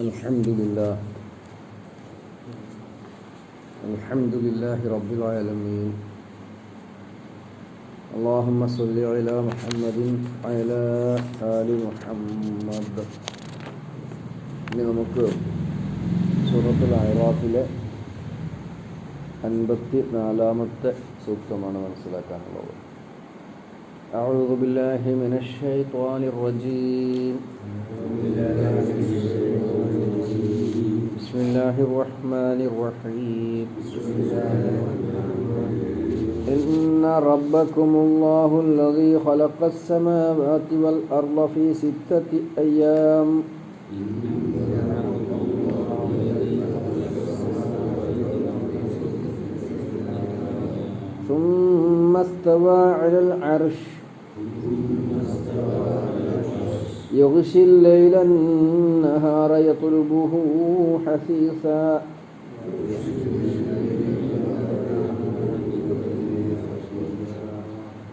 الحمد لله الحمد لله رب العالمين اللهم صل على محمد وعلى آل محمد ഇനി നമുക്ക് സൂറത്തുൽ അഹ്റാഫിലെ അൻപത്തി നാലാമത്തെ സൂക്തമാണ് മനസ്സിലാക്കാനുള്ളത് أعوذ بالله من الشيطان الرجيم بسم الله الرحمن الرحيم. إن ربكم الله الذي خلق السماوات والأرض في ستة أيام. ثم استوى على العرش. يغشي الليل النهار يطلبه حثيثا.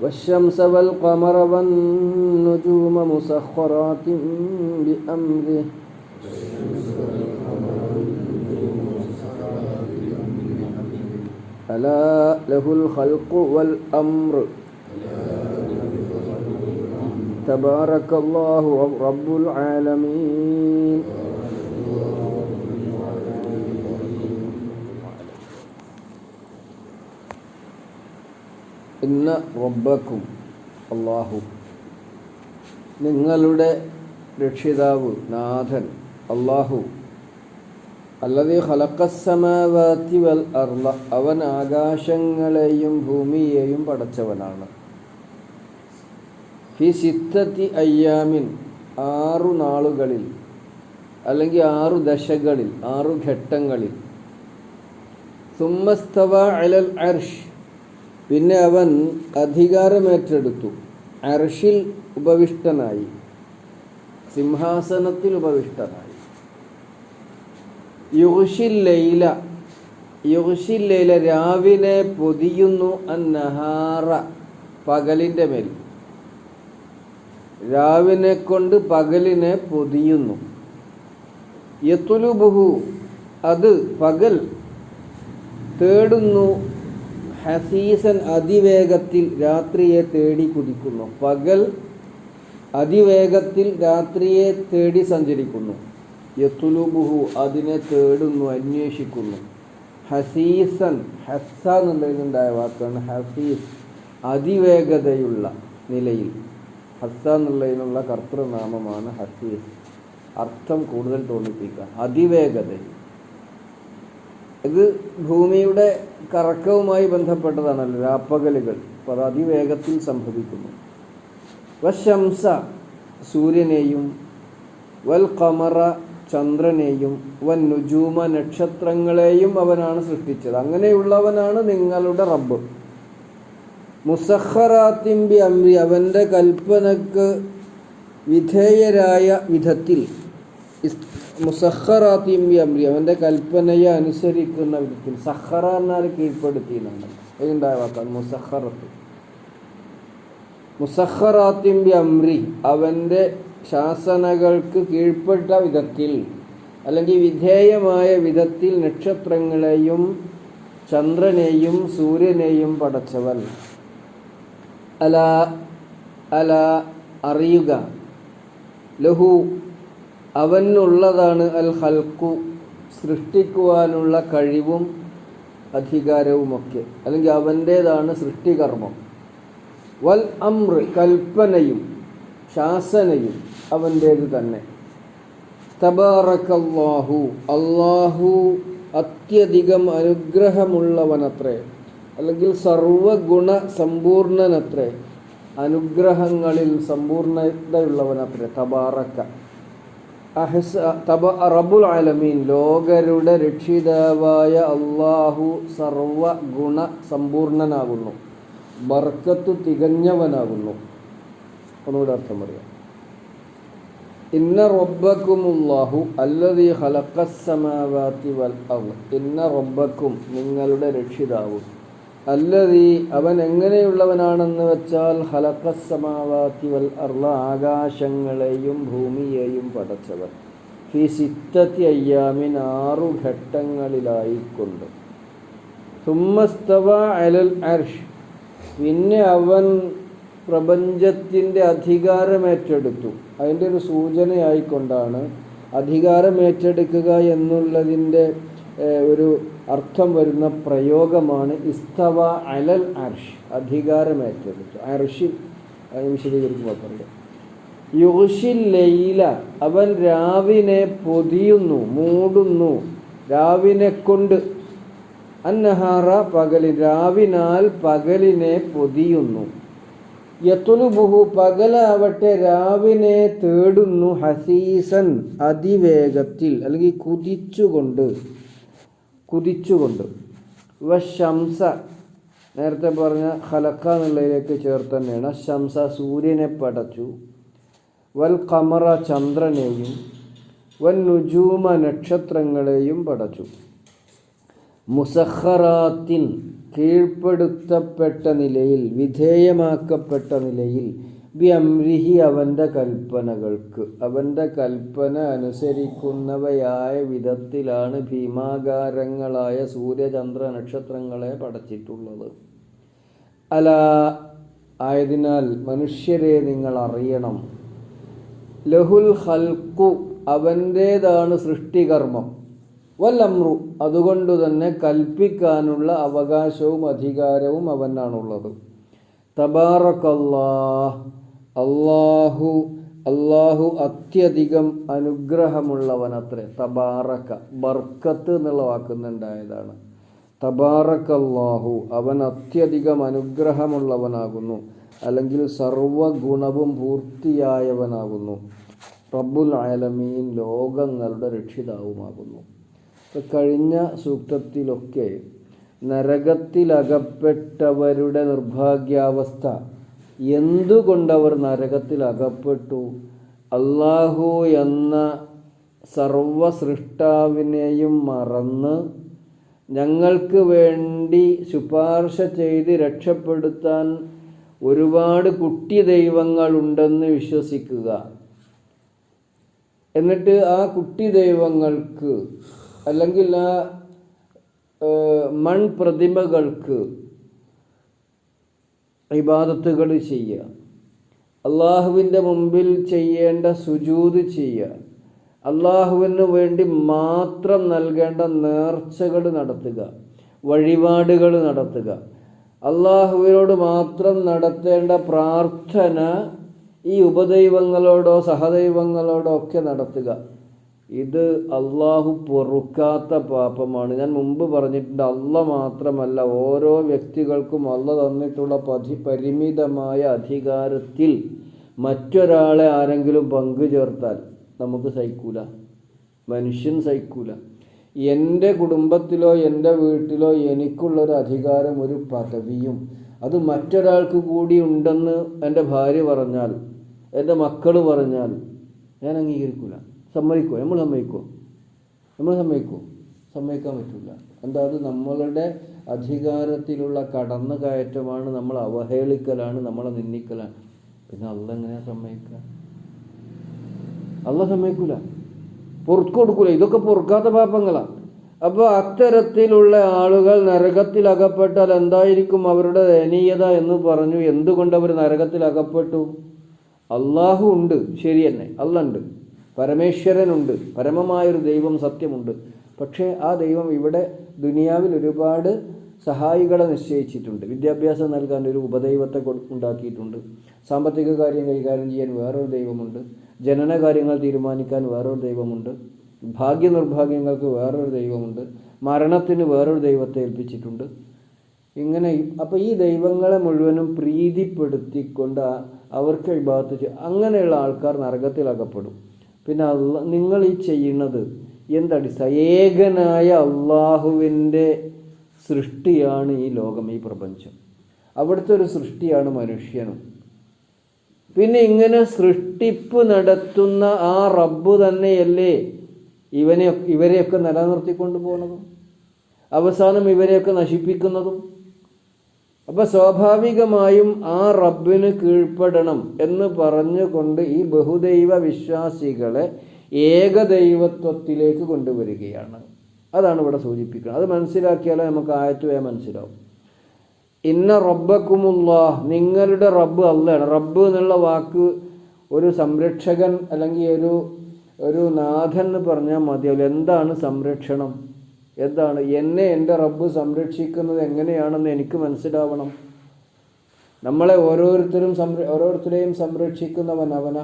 والشمس والقمر والنجوم مسخرات بأمره. ألا له الخلق والأمر. تبارك الله رب العالمين ഇന്ന റബ്ബക്കും അള്ളാഹു നിങ്ങളുടെ രക്ഷിതാവ് നാഥൻ അള്ളാഹു അല്ലതീ ഹലക്കസമാവാത്തി വൽ അർള അവൻ ആകാശങ്ങളെയും ഭൂമിയെയും പടച്ചവനാണ് ഫി സിത്തത്തി അയ്യാമിൻ ആറു നാളുകളിൽ അല്ലെങ്കിൽ ആറു ദശകളിൽ ആറു ഘട്ടങ്ങളിൽ. സുമ്മസ്തവ അലൽ അർഷ്. പിന്നെ അവൻ അധികാരമേറ്റെടുത്തു. അർഷിൽ ഉപവിഷ്ടനായി. സിംഹാസനത്തിൽ ഉപവിഷ്ടനായി. യുഷിൽ ലൈല. യുഷിൽ ലൈല രാവിലെ പൊതിയുന്നു അന്നഹാറ പകലിന്റെ മേൽ. രാവിനെ കൊണ്ട് പകലിനെ പൊതിയുന്നു. യത്തുലുബുഹു അത് പകൽ തേടുന്നു. ഹസീസൻ അതിവേഗത്തിൽ രാത്രിയെ തേടി കുതിക്കുന്നു. പകൽ അതിവേഗത്തിൽ രാത്രിയെ തേടി സഞ്ചരിക്കുന്നു. യത്തുലുബുഹു അതിനെ തേടുന്നു അന്വേഷിക്കുന്നു. ഹസീസൻ ഹസ്സ എന്നുള്ളതിനുണ്ടായ വാക്കാണ് ഹസീസ് അതിവേഗതയുള്ള നിലയിൽ. ഹസ്സ എന്നുള്ളതിനുള്ള കർത്തൃനാമമാണ് ഹസീസ് അർത്ഥം കൂടുതൽ തോന്നിപ്പിക്കുക. അതിവേഗതയിൽ ഇത് ഭൂമിയുടെ കറക്കവുമായി ബന്ധപ്പെട്ടതാണല്ലോ രാപ്പകലുകൾ. അപ്പോൾ അത് അതിവേഗത്തിൽ സംഭവിക്കുന്നു. വശംസ സൂര്യനെയും വൽ കമറ ചന്ദ്രനെയും വൻ നുജൂമ നക്ഷത്രങ്ങളെയും അവനാണ് സൃഷ്ടിച്ചത്. അങ്ങനെയുള്ളവനാണ് നിങ്ങളുടെ റബ്ബ്. മുസഹറാത്തിമ്പി അമ്പി അവന്റെ കൽപ്പനക്ക് വിധേയരായ വിധത്തിൽ. മുസഹറാത്തിമ്പി അമ്രി അവന്റെ കൽപ്പനയെ അനുസരിക്കുന്ന വിധത്തിൽ. സഹറ എന്നാൽ കീഴ്പ്പെടുത്തി എന്നാണ് അതുണ്ടായ വാക്കാണ് മുസഹറത്ത് മുസഹറാത്തിമ്പി അമ്രി അവന്റെ ശാസനകൾക്ക് കീഴ്പ്പെട്ട വിധത്തിൽ അല്ലെങ്കിൽ വിധേയമായ വിധത്തിൽ നക്ഷത്രങ്ങളെയും ചന്ദ്രനെയും സൂര്യനെയും പടച്ചവൻ അല അല അറിയുക. ലഹു അവനുള്ളതാണ് അൽ ഹൽക്കു സൃഷ്ടിക്കുവാനുള്ള കഴിവും അധികാരവുമൊക്കെ. അല്ലെങ്കിൽ അവന്റേതാണ് സൃഷ്ടികർമ്മം. വൽ അമ്ര കൽപ്പനയും ശാസനയും അവന്റേത് തന്നെ. തബാറക്കല്ലാഹു അള്ളാഹു അത്യധികം അനുഗ്രഹമുള്ളവനത്രേ. അല്ലെങ്കിൽ സർവഗുണ സമ്പൂർണനത്രേ അനുഗ്രഹങ്ങളിൽ സമ്പൂർണതയുള്ളവനത്രേ തബാറക്ക. റബുൽ ആലമീൻ ലോകരുടെ രക്ഷിതാവായ അള്ളാഹു സർവ ഗുണ സമ്പൂർണനാകുന്നു. ബർക്കത്ത് തികഞ്ഞവനാകുന്നു. ഒന്നുകൂടെ അർത്ഥം പറയാം. ഇന്ന റബ്ബക്കുമുല്ലാഹു ഈ ഹലക്കസമാവാത്തി വൽ ഇന്ന റബ്ബക്കും നിങ്ങളുടെ രക്ഷിതാവും. അല്ലതീ അവൻ എങ്ങനെയുള്ളവനാണെന്ന് വെച്ചാൽ ഹലക്കസമാവാത്തി വൽ അർള ആകാശങ്ങളെയും ഭൂമിയെയും പടച്ചവൻ. ഫി സിത്തത്തി അയ്യാമിൻ ആറു ഘട്ടങ്ങളിലായിക്കൊണ്ട്. തുമ്മസ്തവ അലൽ അർഷ്. പിന്നെ അവൻ പ്രപഞ്ചത്തിന്റെ അധികാരമേറ്റെടുത്തു. അതിന്റെ ഒരു സൂചനയായിക്കൊണ്ടാണ് അധികാരമേറ്റെടുക്കുക എന്നുള്ളതിന്റെ ഒരു അർത്ഥം വരുന്ന പ്രയോഗമാണ് ഇസ്തവ അലൽ അർഷ് അധികാരമേറ്റെടുത്തു. അർഷി അത് വിശദീകരിക്കുമ്പോൾ പറയാം. ലൈല അവൻ രാവിനെ പൊതിയുന്നു മൂടുന്നു രാവിനെ കൊണ്ട്. അന്നഹാറ പകലി രാവിനാൽ പകലിനെ പൊതിയുന്നു. യത്തുലുബുഹു പകലാവട്ടെ രാവിനെ തേടുന്നു ഹസീസൻ അതിവേഗത്തിൽ അല്ലെങ്കിൽ കുതിച്ചുകൊണ്ട്. കുതിച്ചുകൊണ്ട്. വശംസ നേരത്തെ പറഞ്ഞ ഹലക്ക എന്നുള്ളതിലേക്ക് ചേർത്ത് തന്നെയാണ് ശംസ സൂര്യനെ പടച്ചു. വൽ കമറ ചന്ദ്രനെയും വൻ നുജൂമ നക്ഷത്രങ്ങളെയും പടച്ചു. മുസഹറാത്തിൻ കീഴ്പ്പെടുത്തപ്പെട്ട നിലയിൽ വിധേയമാക്കപ്പെട്ട നിലയിൽ അമ്രിഹി അവന്റെ കൽപ്പനകൾക്ക്. അവന്റെ കൽപ്പന അനുസരിക്കുന്നവയായ വിധത്തിലാണ് ഭീമാകാരങ്ങളായ സൂര്യചന്ദ്ര നക്ഷത്രങ്ങളെ പടച്ചിട്ടുള്ളത്. അല ആയതിനാൽ മനുഷ്യരെ നിങ്ങൾ അറിയണം. ലഹുൽ ഹൽക്കു അവന്റേതാണ് സൃഷ്ടികർമ്മം. വല്ലമ്രു അതുകൊണ്ട് തന്നെ കൽപ്പിക്കാനുള്ള അവകാശവും അധികാരവും അവനാണുള്ളത്. തബാറക്കല്ലാഹ് അള്ളാഹു അള്ളാഹു അത്യധികം അനുഗ്രഹമുള്ളവനത്രേ. തബാറക്ക ബർക്കത്ത് എന്നുള്ള വാക്കുന്നുണ്ടായതാണ്. തബാറക്കല്ലാഹു അവൻ അത്യധികം അനുഗ്രഹമുള്ളവനാകുന്നു. അല്ലെങ്കിൽ സർവഗുണവും പൂർത്തിയായവനാകുന്നു. റബ്ബുൽ ആലമീൻ ലോകങ്ങളുടെ രക്ഷിതാവുമാകുന്നു. കഴിഞ്ഞ സൂക്തത്തിലൊക്കെ നരകത്തിലകപ്പെട്ടവരുടെ നിർഭാഗ്യാവസ്ഥ എന്തുകൊണ്ടവർ നരകത്തിൽ അകപ്പെട്ടു? അള്ളാഹു എന്ന സർവ സൃഷ്ടാവിനെയും മറന്ന് ഞങ്ങൾക്ക് വേണ്ടി ശുപാർശ ചെയ്ത് രക്ഷപ്പെടുത്താൻ ഒരുപാട് കുട്ടി ദൈവങ്ങളുണ്ടെന്ന് വിശ്വസിക്കുക. എന്നിട്ട് ആ കുട്ടി ദൈവങ്ങൾക്ക് അല്ലെങ്കിൽ ആ മൺ മൺപ്രതിമകൾക്ക് ഇബാദത്തുകൾ ചെയ്യുക. അള്ളാഹുവിന്റെ മുമ്പിൽ ചെയ്യേണ്ട സുജൂത് ചെയ്യുക. അള്ളാഹുവിന് വേണ്ടി മാത്രം നൽകേണ്ട നേർച്ചകൾ നടത്തുക. വഴിപാടുകൾ നടത്തുക. അള്ളാഹുവിനോട് മാത്രം നടത്തേണ്ട പ്രാർത്ഥന ഈ ഉപദൈവങ്ങളോടോ സഹദൈവങ്ങളോടോ ഒക്കെ നടത്തുക. ഇത് അള്ളാഹു പൊറുക്കാത്ത പാപമാണ്. ഞാൻ മുമ്പ് പറഞ്ഞിട്ടുണ്ട് അല്ല മാത്രമല്ല ഓരോ വ്യക്തികൾക്കും അല്ല തന്നിട്ടുള്ള പതി പരിമിതമായ അധികാരത്തിൽ മറ്റൊരാളെ ആരെങ്കിലും പങ്കു ചേർത്താൽ നമുക്ക് സഹിക്കൂല. മനുഷ്യൻ സഹിക്കൂല. എന്റെ കുടുംബത്തിലോ എന്റെ വീട്ടിലോ എനിക്കുള്ളൊരു അധികാരം ഒരു പദവിയും അത് മറ്റൊരാൾക്ക് കൂടി ഉണ്ടെന്ന് എന്റെ ഭാര്യ പറഞ്ഞാൽ എന്റെ മക്കൾ പറഞ്ഞാൽ ഞാൻ അംഗീകരിക്കൂല. സമ്മതിക്കോ നമ്മൾ സമ്മതിക്കുമോ നമ്മൾ സമ്മതിക്കുമോ സമ്മതിക്കാൻ പറ്റില്ല എന്താ അത് നമ്മളുടെ അധികാരത്തിലുള്ള കടന്നു കയറ്റമാണ് നമ്മൾ അവഹേളിക്കലാണ് നമ്മളെ നിന്ദിക്കലാണ്. പിന്നെ അള്ള എങ്ങനെയാ സമ്മതിക്കുക? അള്ള സമ്മതിക്കൂല. പുറത്തു കൊടുക്കൂല. ഇതൊക്കെ പൊറുക്കാത്ത പാപങ്ങളാണ് അപ്പോൾ അത്തരത്തിലുള്ള ആളുകൾ നരകത്തിൽ അകപ്പെട്ടാൽ എന്തായിരിക്കും അവരുടെ ദയനീയത എന്ന് പറഞ്ഞു എന്തുകൊണ്ട് അവർ നരകത്തിൽ അകപ്പെട്ടു അള്ളാഹു ഉണ്ട് ശരി തന്നെ. അല്ല ഉണ്ട്. പരമേശ്വരനുണ്ട്. പരമമായൊരു ദൈവം സത്യമുണ്ട്. പക്ഷേ ആ ദൈവം ഇവിടെ ദുനിയാവിൽ ഒരുപാട് സഹായികളെ നിശ്ചയിച്ചിട്ടുണ്ട്. വിദ്യാഭ്യാസം നൽകാൻ ഒരു ഉപദൈവത്തെ ഉണ്ടാക്കിയിട്ടുണ്ട്. സാമ്പത്തിക കാര്യം കൈകാര്യം ചെയ്യാൻ വേറൊരു ദൈവമുണ്ട്. ജനന കാര്യങ്ങൾ തീരുമാനിക്കാൻ വേറൊരു ദൈവമുണ്ട്. ഭാഗ്യ നിർഭാഗ്യങ്ങൾക്ക് വേറൊരു ദൈവമുണ്ട്. മരണത്തിന് വേറൊരു ദൈവത്തെ ഏൽപ്പിച്ചിട്ടുണ്ട്. ഇങ്ങനെ അപ്പോൾ ഈ ദൈവങ്ങളെ മുഴുവനും പ്രീതിപ്പെടുത്തിക്കൊണ്ട് അവർക്ക് ഇബാദത്ത് അങ്ങനെയുള്ള ആൾക്കാർ നരകത്തിൽ അകപ്പെടും പിന്നെ അല്ല നിങ്ങൾ ഈ ചെയ്യുന്നത് എന്തടിസ്ഥാന ഏകനായ അള്ളാഹുവിന്റെ സൃഷ്ടിയാണ് ഈ ലോകം ഈ പ്രപഞ്ചം. അവിടുത്തെ ഒരു സൃഷ്ടിയാണ് മനുഷ്യനും. പിന്നെ ഇങ്ങനെ സൃഷ്ടിപ്പ് നടത്തുന്ന ആ റബ്ബ് തന്നെയല്ലേ ഇവനെ ഇവരെയൊക്കെ നിലനിർത്തിക്കൊണ്ട് പോകുന്നതും? അവസാനം ഇവരെയൊക്കെ നശിപ്പിക്കുന്നതും? അപ്പൊ സ്വാഭാവികമായും ആ റബ്ബിന് കീഴ്പ്പെടണം എന്ന് പറഞ്ഞുകൊണ്ട് ഈ ബഹുദൈവ വിശ്വാസികളെ ഏകദൈവത്വത്തിലേക്ക് കൊണ്ടുവരികയാണ്. അതാണ് ഇവിടെ സൂചിപ്പിക്കുന്നത്. അത് മനസ്സിലാക്കിയാലേ നമുക്ക് ആയത്തുവേ മനസ്സിലാവും. ഇന്ന റബ്ബക്കുമുള്ള നിങ്ങളുടെ റബ്ബ് അള്ളയാണ് റബ്ബ് എന്നുള്ള വാക്ക് ഒരു സംരക്ഷകൻ അല്ലെങ്കിൽ ഒരു ഒരു നാഥൻ എന്ന് പറഞ്ഞാൽ മതിയാവില്ല. എന്താണ് സംരക്ഷണം? എന്താണ്? എന്നെ എന്റെ റബ്ബ് സംരക്ഷിക്കുന്നത് എങ്ങനെയാണെന്ന് എനിക്ക് മനസ്സിലാവണം. നമ്മളെ ഓരോരുത്തരും സംര ഓരോരുത്തരെയും സംരക്ഷിക്കുന്നവൻ അവന.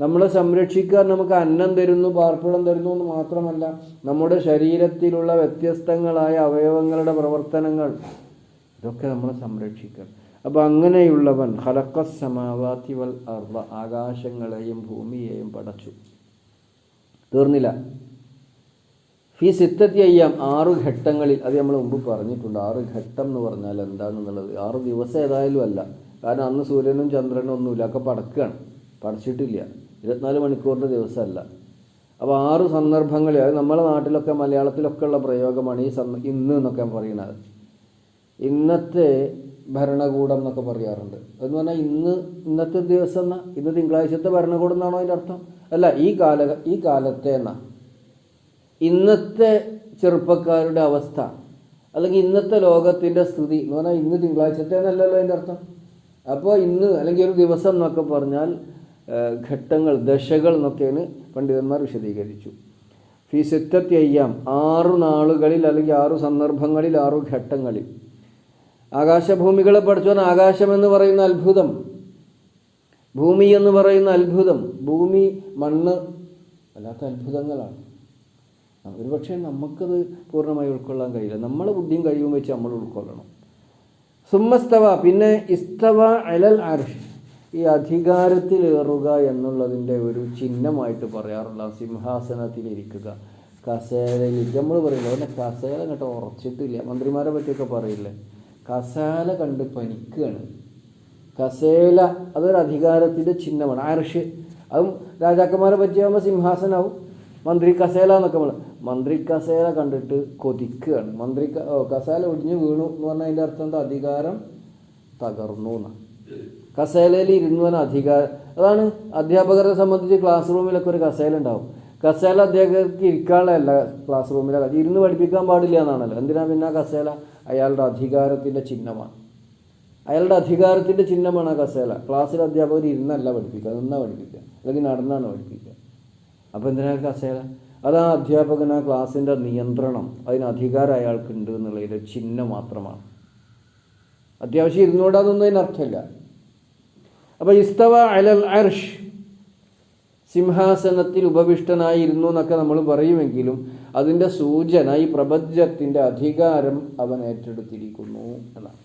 നമ്മളെ സംരക്ഷിക്കാൻ നമുക്ക് അന്നം തരുന്നു പാർപ്പിടം തരുന്നു എന്ന് മാത്രമല്ല നമ്മുടെ ശരീരത്തിലുള്ള വ്യത്യസ്തങ്ങളായ അവയവങ്ങളുടെ പ്രവർത്തനങ്ങൾ. ഇതൊക്കെ നമ്മളെ സംരക്ഷിക്കണം അപ്പം അങ്ങനെയുള്ളവൻ ഹലക്ക സമാവാത്തി വൽ അർവ ആകാശങ്ങളെയും ഭൂമിയെയും പടച്ചു. തീർന്നില്ല. ഫി സിത്തത്തി അയ്യാം ആറ് ഘട്ടങ്ങളിൽ അത് നമ്മൾ മുമ്പ് പറഞ്ഞിട്ടുണ്ട്. ആറ് ഘട്ടം എന്ന് പറഞ്ഞാൽ എന്താണെന്നുള്ളത്? ആറ് ദിവസം ഏതായാലും അല്ല. കാരണം അന്ന് സൂര്യനും ചന്ദ്രനും ഒന്നുമില്ല. ഒക്കെ പടക്കുകയാണ് പടച്ചിട്ടില്ല. ഇരുപത്തിനാല് മണിക്കൂറിന്റെ ദിവസമല്ല. അപ്പോൾ ആറ് സന്ദർഭങ്ങളിൽ അത് നമ്മുടെ നാട്ടിലൊക്കെ മലയാളത്തിലൊക്കെ ഉള്ള പ്രയോഗമാണ് ഈ സന്ദ ഇന്ന് എന്നൊക്കെ പറയുന്നത്. ഇന്നത്തെ ഭരണകൂടം എന്നൊക്കെ പറയാറുണ്ട്. എന്ന് പറഞ്ഞാൽ ഇന്ന് ഇന്നത്തെ ദിവസം എന്നാ? ഇന്ന് തിങ്കളാഴ്ചത്തെ ഭരണകൂടം എന്നാണോ അതിന്റെ അർത്ഥം? അല്ല ഈ കാല ഈ കാലത്തെ എന്നാ? ഇന്നത്തെ ചെറുപ്പക്കാരുടെ അവസ്ഥ അല്ലെങ്കിൽ ഇന്നത്തെ ലോകത്തിന്റെ സ്ഥിതി എന്ന് പറഞ്ഞാൽ ഇന്ന് തിങ്കളാഴ്ചത്തെ എന്നല്ലല്ലോ അതിന്റെ അർത്ഥം. അപ്പോൾ ഇന്ന് അല്ലെങ്കിൽ ഒരു ദിവസം എന്നൊക്കെ പറഞ്ഞാൽ ഘട്ടങ്ങൾ ദശകൾ എന്നൊക്കെയാണ് പണ്ഡിതന്മാർ വിശദീകരിച്ചു. ഫി സിത്തത്തി അയ്യാം ആറു നാളുകളിൽ അല്ലെങ്കിൽ ആറു സന്ദർഭങ്ങളിൽ ആറു ഘട്ടങ്ങളിൽ. ആകാശഭൂമികളെ പഠിച്ചവൻ ആകാശം എന്ന് പറയുന്ന അത്ഭുതം ഭൂമി എന്ന് പറയുന്ന അത്ഭുതം. ഭൂമി മണ്ണ് അല്ലാത്ത അത്ഭുതങ്ങളാണ്. ആ, ഒരുപക്ഷെ നമുക്കത് പൂർണമായി ഉൾക്കൊള്ളാൻ കഴിയില്ല. നമ്മളെ ബുദ്ധിയും കഴിവും വെച്ച് നമ്മൾ ഉൾക്കൊള്ളണം. സുമ്മസ്തവ പിന്നെ ഇസ്തവ അലൽ അർഷ്. ഈ അധികാരത്തിലേറുക എന്നുള്ളതിന്റെ ഒരു ചിഹ്നമായിട്ട് പറയാറുള്ള സിംഹാസനത്തിലിരിക്കുക. കസേരയിൽ നമ്മൾ പറയില്ല അവന്റെ കസേര കേട്ടോ ഉറച്ചിട്ടില്ല. മന്ത്രിമാരെ പറ്റിയൊക്കെ പറയില്ലേ? കസേല കണ്ട് പനിക്കുകയാണ് കസേല അതൊരു അധികാരത്തിന്റെ ചിഹ്നമാണ്. അർഷ് അതും രാജാക്കന്മാരെ പറ്റിയാകുമ്പോൾ സിംഹാസനാവും. മന്ത്രി കസേല എന്നൊക്കെ നമ്മൾ മന്ത്രി കസേര കണ്ടിട്ട് കൊതിക്കുകയാണ്. മന്ത്രി കസേല ഒടിഞ്ഞു വീണു എന്ന് പറഞ്ഞാൽ അതിന്റെ അർത്ഥം എന്താ? അധികാരം തകർന്നു എന്നാണ് കസേലയിൽ ഇരുന്നവൻ അധികാരം അതാണ് അധ്യാപകരെ സംബന്ധിച്ച് ക്ലാസ് റൂമിലൊക്കെ ഒരു കസേല ഉണ്ടാവും. കസേല അധ്യാപകർക്ക് ഇരിക്കാനുള്ളതല്ല ക്ലാസ് റൂമിലെ ഇരുന്ന് പഠിപ്പിക്കാൻ പാടില്ല എന്നാണല്ലോ. എന്തിനാ പിന്നെ കസേല? അയാളുടെ അധികാരത്തിന്റെ ചിഹ്നമാണ്. അയാളുടെ അധികാരത്തിന്റെ ചിഹ്നമാണ് ആ കസേല. ക്ലാസ്സിൽ അധ്യാപകർ ഇരുന്നല്ല പഠിപ്പിക്കുക. നിന്നാ പഠിപ്പിക്കുക. അല്ലെങ്കിൽ നടന്നാണ് പഠിപ്പിക്കുക. അപ്പോൾ എന്തിനാണ് കസേല? അത് ആ അധ്യാപകൻ ആ ക്ലാസ്സിന്റെ നിയന്ത്രണം അതിന് അധികാരം അയാൾക്കുണ്ട് എന്നുള്ളതിന്റെ ചിഹ്നം മാത്രമാണ്. അത്യാവശ്യം ഇരുന്നൂടാതൊന്നും അതിനർത്ഥമില്ല അപ്പോൾ ഇസ്തവ അലൽ അർഷ് സിംഹാസനത്തിൽ ഉപവിഷ്ടനായിരുന്നു എന്നൊക്കെ നമ്മൾ പറയുമെങ്കിലും അതിന്റെ സൂചന ഈ പ്രപഞ്ചത്തിന്റെ അധികാരം അവൻ ഏറ്റെടുത്തിരിക്കുന്നു എന്നാണ്.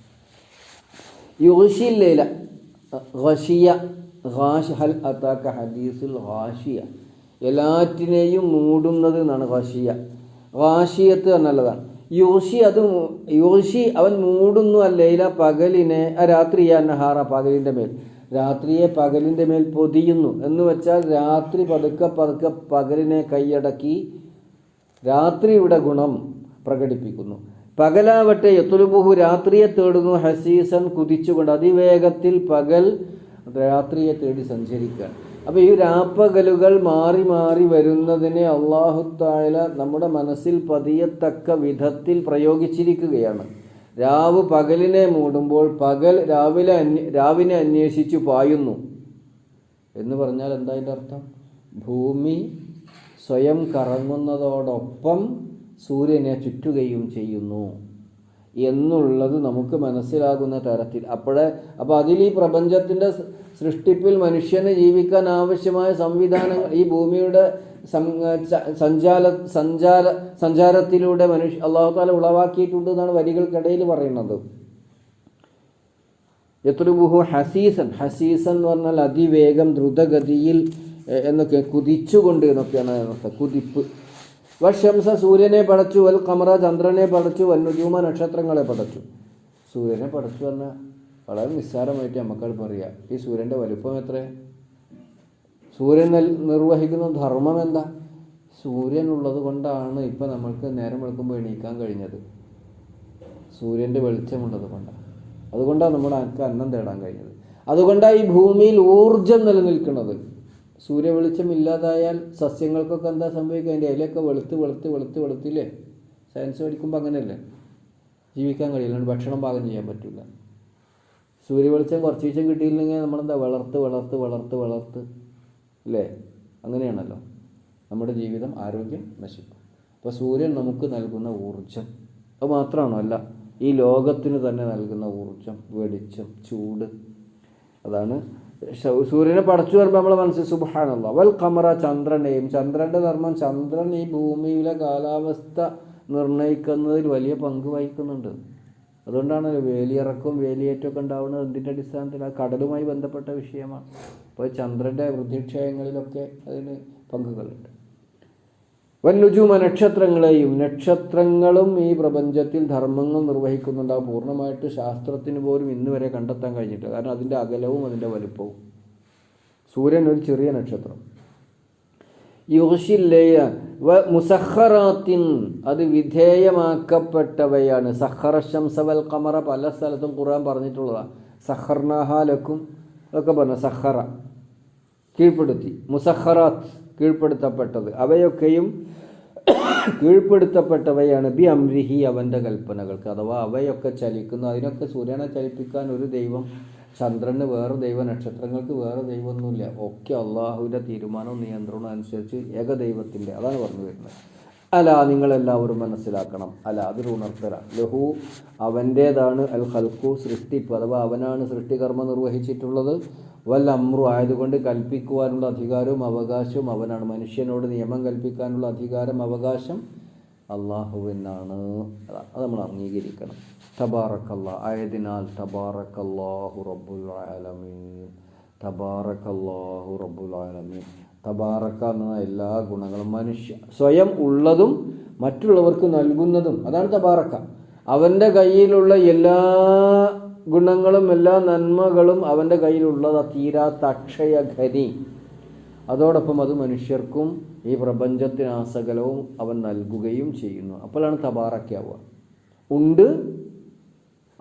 ഘാഷ് ഹൽ അത്താക്ക ഹദീസുൽ ഘാഷിയ എല്ലാറ്റിനെയും മൂടുന്നത് എന്നാണ് വാശിയ. വാശിയത്ത് എന്നുള്ളതാണ് യോഷി അത് യോഷി അവൻ മൂടുന്നു അല്ലയില പകലിനെ രാത്രിയെ നഹാറ പകലിന്റെ മേൽ. രാത്രിയെ പകലിന്റെ മേൽ പൊതിയുന്നു. എന്ന് വെച്ചാൽ രാത്രി പതുക്കെ പതുക്കെ പകലിനെ കൈയടക്കി രാത്രിയുടെ ഗുണം പ്രകടിപ്പിക്കുന്നു. പകലാവട്ടെ എത്തുലുബുഹു രാത്രിയെ തേടുന്നു. ഹസീസൻ കുതിച്ചുകൊണ്ട് അതിവേഗത്തിൽ പകൽ രാത്രിയെ തേടി സഞ്ചരിക്കുകയാണ്. അപ്പോൾ ഈ രാപ്പകലുകൾ മാറി മാറി വരുന്നതിനെ അള്ളാഹുത്തായ നമ്മുടെ മനസ്സിൽ പതിയത്തക്ക വിധത്തിൽ പ്രയോഗിച്ചിരിക്കുകയാണ്. രാവ് പകലിനെ മൂടുമ്പോൾ പകൽ രാവിലെ രാവിനെ അന്വേഷിച്ചു പായുന്നു. എന്ന് പറഞ്ഞാൽ എന്താ അതിന്റെ അർത്ഥം? ഭൂമി സ്വയം കറങ്ങുന്നതോടൊപ്പം സൂര്യനെ ചുറ്റുകയും ചെയ്യുന്നു. എന്നുള്ളത് നമുക്ക് മനസ്സിലാകുന്ന തരത്തിൽ. അപ്പോഴേ അപ്പോൾ അതിൽ ഈ പ്രപഞ്ചത്തിന്റെ സൃഷ്ടിപ്പിൽ മനുഷ്യന് ജീവിക്കാൻ ആവശ്യമായ സംവിധാനങ്ങൾ ഈ ഭൂമിയുടെ സഞ്ചാര സഞ്ചാര സഞ്ചാരത്തിലൂടെ മനുഷ്യ അള്ളാഹു താല ഉളവാക്കിയിട്ടുണ്ട് എന്നാണ് വരികൾക്കിടയിൽ പറയുന്നത്. യത്രുബുഹു ഹസീസൻ ഹസീസൻ എന്ന് പറഞ്ഞാൽ അതിവേഗം ദ്രുതഗതിയിൽ എന്നൊക്കെ കുതിച്ചുകൊണ്ട് എന്നൊക്കെയാണ്. കുതിപ്പ്. വശംസ സൂര്യനെ പടച്ചു വൽ കമറ ചന്ദ്രനെ പടച്ചു വന്നുജൂമ നക്ഷത്രങ്ങളെ പടച്ചു. സൂര്യനെ പടച്ചു പറഞ്ഞാൽ വളരെ നിസ്സാരമായിട്ട് നമുക്കത് പറയാം. ഈ സൂര്യന്റെ വലുപ്പം എത്ര സൂര്യൻ നിർവഹിക്കുന്ന ധർമ്മം എന്താ? സൂര്യൻ ഉള്ളത് കൊണ്ടാണ് ഇപ്പം നമ്മൾക്ക് നേരം വെളുക്കുമ്പോൾ എണീക്കാൻ കഴിഞ്ഞത്. സൂര്യന്റെ വെളിച്ചമുള്ളത് കൊണ്ടാണ് അതുകൊണ്ടാണ് നമ്മുടെ അന്നം തേടാൻ കഴിഞ്ഞത്. അതുകൊണ്ടാണ് ഈ ഭൂമിയിൽ ഊർജം നിലനിൽക്കുന്നത്. സൂര്യ വെളിച്ചം ഇല്ലാതായാൽ സസ്യങ്ങൾക്കൊക്കെ എന്താ സംഭവിക്കുക? അതിന്റെ ഇലയൊക്കെ വെളുത്ത് വെളുത്ത് വെളുത്ത് വെളുത്തില്ലേ? സയൻസ് പഠിക്കുമ്പോൾ അങ്ങനെയല്ലേ? ജീവിക്കാൻ കഴിയില്ല ഭക്ഷണം പാകം ചെയ്യാൻ പറ്റില്ല സൂര്യവെളിച്ചം കുറച്ച് ദിവസം കിട്ടിയില്ലെങ്കിൽ നമ്മളെന്താ? വളർത്ത് വളർത്ത് വളർത്ത് വളർത്ത്. അല്ലേ? അങ്ങനെയാണല്ലോ. നമ്മുടെ ജീവിതം ആരോഗ്യം നശിക്കും. അപ്പോൾ സൂര്യൻ നമുക്ക് നൽകുന്ന ഊർജം അത് മാത്രമാണോ? അല്ല. ഈ ലോകത്തിന് തന്നെ നൽകുന്ന ഊർജം വെളിച്ചം ചൂട്. അതാണ് സൂര്യനെ പടച്ചു വരുമ്പോൾ നമ്മളെ മനസ്സിൽ സുബഹാനല്ല. വൽ കമറ ചന്ദ്രനെയും ചന്ദ്രന്റെ ധർമ്മം ചന്ദ്രൻ ഈ ഭൂമിയിലെ കാലാവസ്ഥ നിർണയിക്കുന്നതിൽ വലിയ പങ്ക് വഹിക്കുന്നുണ്ട്. അതുകൊണ്ടാണ് വേലിയിറക്കവും വേലിയേറ്റമൊക്കെ ഉണ്ടാവുന്നത് എന്തിന്റെ അടിസ്ഥാനത്തിൽ ആ കടലുമായി ബന്ധപ്പെട്ട വിഷയമാണ്. അപ്പോൾ ചന്ദ്രന്റെ വൃദ്ധിക്ഷയങ്ങളിലൊക്കെ അതിന് പങ്കുകളുണ്ട്. വന്നുജുമ നക്ഷത്രങ്ങളെയും നക്ഷത്രങ്ങളും ഈ പ്രപഞ്ചത്തിൽ ധർമ്മങ്ങൾ നിർവഹിക്കുന്നുണ്ട്. പൂർണമായിട്ട് ശാസ്ത്രത്തിന് പോലും ഇന്ന് വരെ കണ്ടെത്താൻ കഴിഞ്ഞിട്ടില്ല. കാരണം അതിന്റെ അകലവും അതിന്റെ വലുപ്പവും. സൂര്യൻ ഒരു ചെറിയ നക്ഷത്രം. യുഷില്ലയ മുസഹറാത്തിൻ അത് വിധേയമാക്കപ്പെട്ടവയാണ്. സഹറ ശംസവൽ കമറ പല സ്ഥലത്തും ഖുർആൻ പറഞ്ഞിട്ടുള്ളതാണ് സഹർനാഹാലക്കും ഒക്കെ പറഞ്ഞു സഹറ. കീഴ്പ്പെടുത്തി. മുസഹറാത്ത്. കീഴ്പ്പെടുത്തപ്പെട്ടത്. അവയൊക്കെയും കീഴ്പ്പെടുത്തപ്പെട്ടവയാണ് ബി അംരിഹി അവന്റെ കൽപ്പനകൾക്ക്. അഥവാ അവയൊക്കെ ചലിക്കുന്നു. അതിനൊക്കെ സൂര്യനെ ചലിപ്പിക്കാൻ ഒരു ദൈവം ചന്ദ്രന് വേറെ ദൈവ നക്ഷത്രങ്ങൾക്ക് വേറെ ദൈവമൊന്നുമില്ല. ഒക്കെ അള്ളാഹുവിന്റെ തീരുമാനവും നിയന്ത്രണവും അനുസരിച്ച് ഏകദൈവത്തിന്റെ അതാണ് പറഞ്ഞു വരുന്നത്. അല നിങ്ങളെല്ലാവരും മനസ്സിലാക്കണം. അല അതൊരു ഉണർത്തല. ലഹു അവന്റേതാണ് അൽ ഹൽക്കു സൃഷ്ടിപ്പ് അഥവാ അവനാണ് സൃഷ്ടികർമ്മം നിർവഹിച്ചിട്ടുള്ളത്. വൽ അമ്രു ആയതുകൊണ്ട് കൽപ്പിക്കുവാനുള്ള അധികാരവും അവകാശവും അവനാണ്. മനുഷ്യനോട് നിയമം കൽപ്പിക്കാനുള്ള അധികാരം അവകാശം അള്ളാഹുവിനാണ്. അത് നമ്മൾ അംഗീകരിക്കണം. തബാറക്കല്ല ആയതിനാൽ തബാറക്കല്ലാഹു റബ്ബുൽ ആലമീൻ. തബാറക്കല്ലാഹു റബ്ബുൽ ആലമീൻ. തബാറക്ക എന്ന എല്ലാ ഗുണങ്ങളും മനുഷ്യ സ്വയം ഉള്ളതും മറ്റുള്ളവർക്ക് നൽകുന്നതും. അതാണ് തബാറക്ക. അവന്റെ കയ്യിലുള്ള എല്ലാ ഗുണങ്ങളും എല്ലാ നന്മകളും അവന്റെ കയ്യിലുള്ളത് തീരാത്ത അക്ഷയ ഖനി അതോടൊപ്പം അത് മനുഷ്യർക്കും ഈ പ്രപഞ്ചത്തിന് ആസകലവും അവൻ നൽകുകയും ചെയ്യുന്നു. അപ്പോഴാണ് തബാറക്കാവുക ഉണ്ട്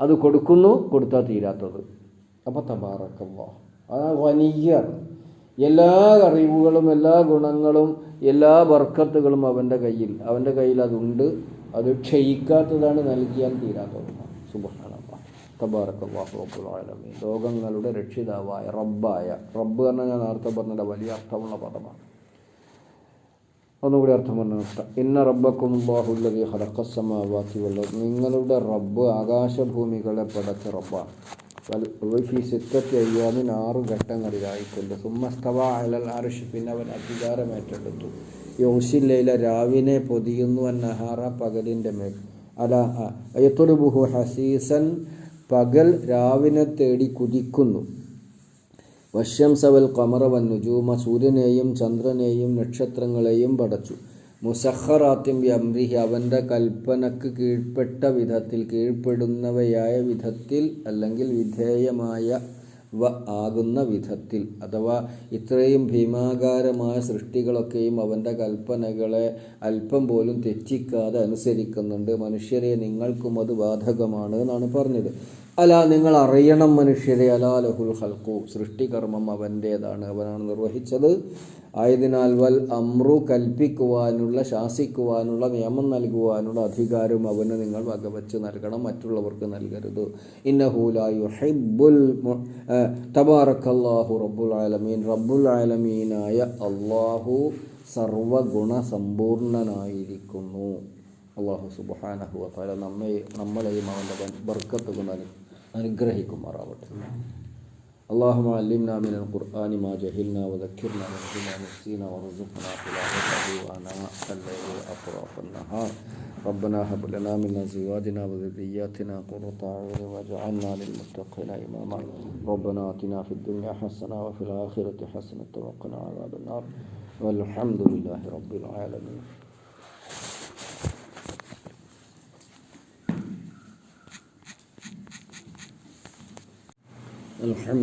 അത് കൊടുക്കുന്നു കൊടുത്താൽ തീരാത്തത്. അപ്പോൾ തബാറക്കല്ലോ ആ വലിയ എല്ലാ അറിവുകളും എല്ലാ ഗുണങ്ങളും എല്ലാ ബർക്കത്തുകളും അവന്റെ കയ്യിൽ. അവന്റെ കയ്യിൽ അതുണ്ട്. അത് ക്ഷയിക്കാത്തതാണ് നൽകിയാൽ തീരാത്തത്. സുബഹാനല്ലാഹ്. തബാറക്കല്ലാഹു റബ്ബുൽ ആലമീൻ. ലോകങ്ങളുടെ രക്ഷിതാവായ റബ്ബായ. റബ്ബ് എന്ന് ഞാൻ നേരത്തെ പറഞ്ഞിട്ട് വലിയ അർത്ഥമുള്ള പദമാണ്. ഒന്നുകൂടി അർത്ഥം പറഞ്ഞു ഇന്ന റബ്ബക്കും ബാഹുല്ലതി ഹലക്കസമാവാക്കി വല്ല നിങ്ങളുടെ റബ്ബ് ആകാശഭൂമികളെ പടച്ച റബ്ബാണ്. വൈഫി സിത്തത്തി അയ്യാമിൻ ആറ് ഘട്ടങ്ങളിലായിട്ടുണ്ട്. സുമ്മസ്തവ അലൽ അർഷ് പിന്നെ അവൻ അധികാരം ഏറ്റെടുത്തു യോശില്ലയിലെ രാവിനെ പൊതിയുന്നു അന്നഹാറ പകലിന്റെ മേൽ. അല അയത്തുലുബുഹു ഹസീസൻ പകൽ രാവിനെ തേടി കുതിക്കുന്നു. വശംസവൽ കമറ വന്നുജൂമ സൂര്യനെയും ചന്ദ്രനെയും നക്ഷത്രങ്ങളെയും പടച്ചു. മുസഹറാത്തിം അമ്രിഹി അവന്റെ കൽപ്പനക്ക് കീഴ്പ്പെട്ട വിധത്തിൽ കീഴ്പ്പെടുന്നവയായ വിധത്തിൽ അല്ലെങ്കിൽ വിധേയമായ വ ആകുന്ന വിധത്തിൽ. അഥവാ ഇത്രയും ഭീമാകാരമായ സൃഷ്ടികളൊക്കെയും അവന്റെ കൽപ്പനകളെ അല്പം പോലും തെറ്റിക്കാതെ അനുസരിക്കുന്നുണ്ട്. മനുഷ്യരെ നിങ്ങൾക്കും അത് ബാധകമാണ് എന്നാണ് പറഞ്ഞത്. അല നിങ്ങൾ അറിയണം മനുഷ്യരെ അലാ ലഹുൽ ഹൽക്കു സൃഷ്ടികർമ്മം അവന്റേതാണ് അവനാണ് നിർവഹിച്ചത്. ആയതിനാൽ വൽ അമ്രു കൽപ്പിക്കുവാനുള്ള ശാസിക്കുവാനുള്ള നിയമം നൽകുവാനുള്ള അധികാരം അവന് നിങ്ങൾ വകവച്ച് നൽകണം മറ്റുള്ളവർക്ക് നൽകരുത്. ഇന്നഹൂലായു ഹൈബുൽ തബാറക്കല്ലാഹു റബ്ബുൽ ആലമീൻ. റബ്ബുൽ ആലമീനായ അള്ളാഹു സർവഗുണ സമ്പൂർണനായിരിക്കുന്നു അള്ളാഹു സുബാനഹു താല നമ്മെ നമ്മളെയും അവന്റെ ബർക്കത്ത് കൊണ്ട് അനു അനുഗ്രഹിക്കുമാറാവട്ടെ اللهم علمنا من القرآن ما جهلنا وذكرنا منه ما نسينا وارزقنا تلاوته آناء الليل وأطراف النهار ربنا هب لنا من أزواجنا وذرياتنا قرة أعين واجعلنا للمتقين إماما ربنا آتنا في الدنيا حسنة وفي الآخرة حسنة وقنا عذاب النار والحمد لله رب العالمين الحمد